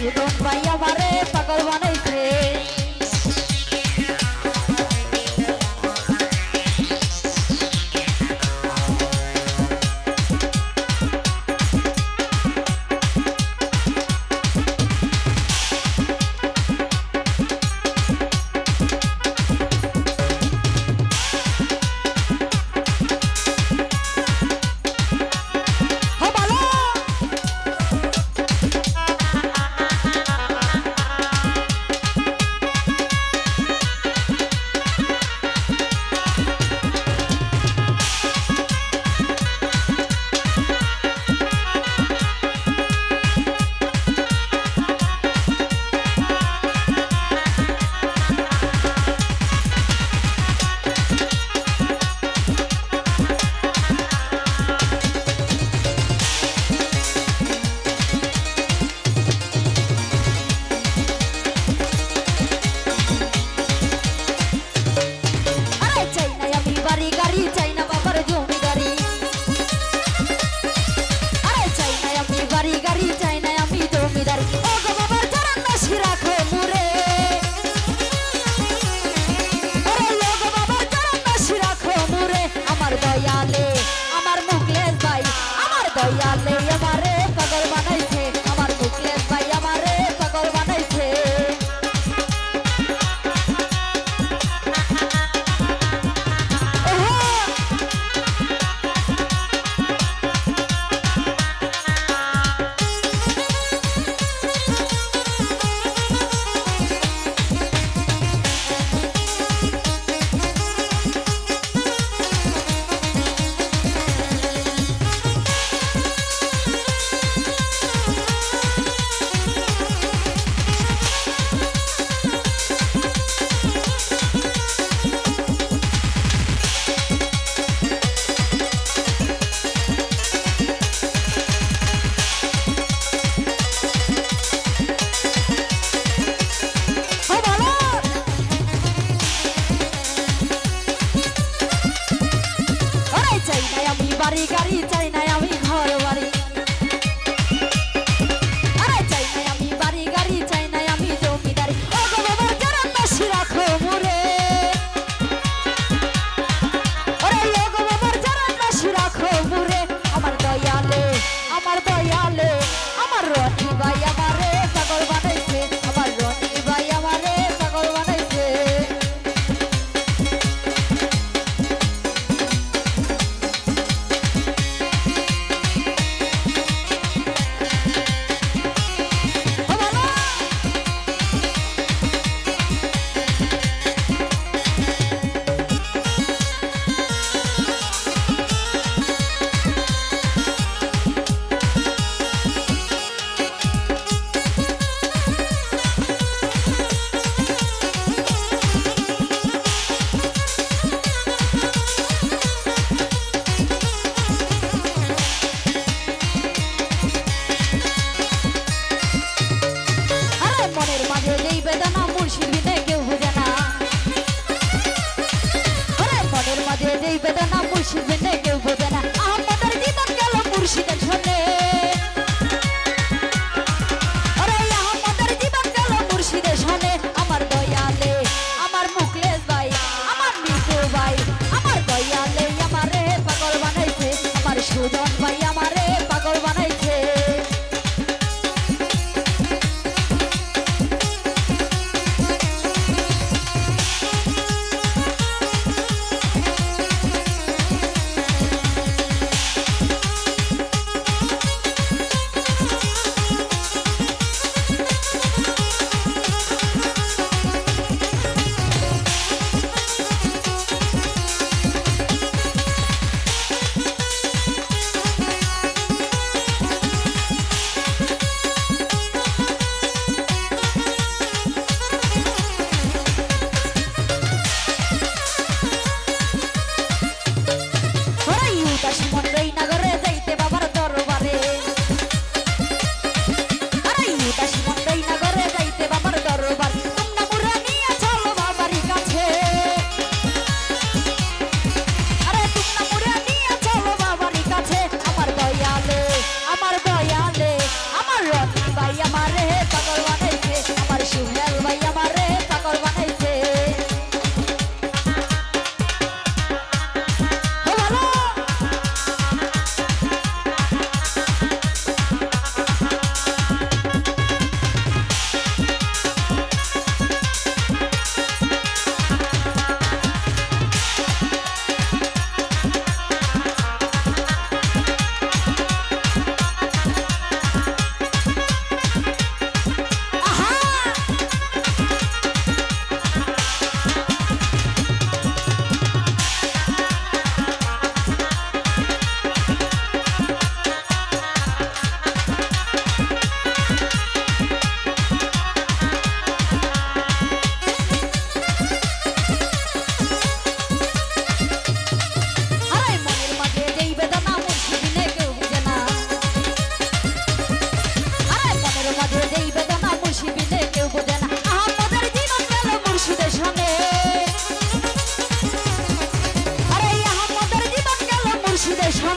You don't বাড়ি গাড়ি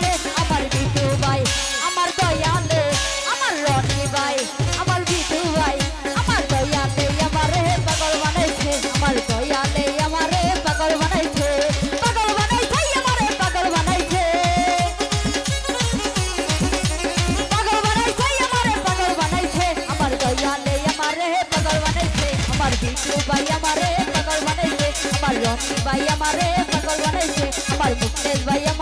দয়ালে আমার বিটু ভাই, আমার দয়ালে আমার রনি ভাই, আমার বিটু ভাই, আমার দয়ালে আমার পাগল বানাইছে, আমার দয়ালে আমার পাগল বানাইছে পাগল বানাইছে, আমার পাগল বানাইছে। পাগল বানাইছে, আমার পাগল বানাইছে, আমার দয়ালে আমার পাগল বানাইছে, আমার বিটু ভাই আমার পাগল বানাইছে, আমার রনি ভাই আমার পাগল বানাইছে, আমার মুকেশ ভাই আমার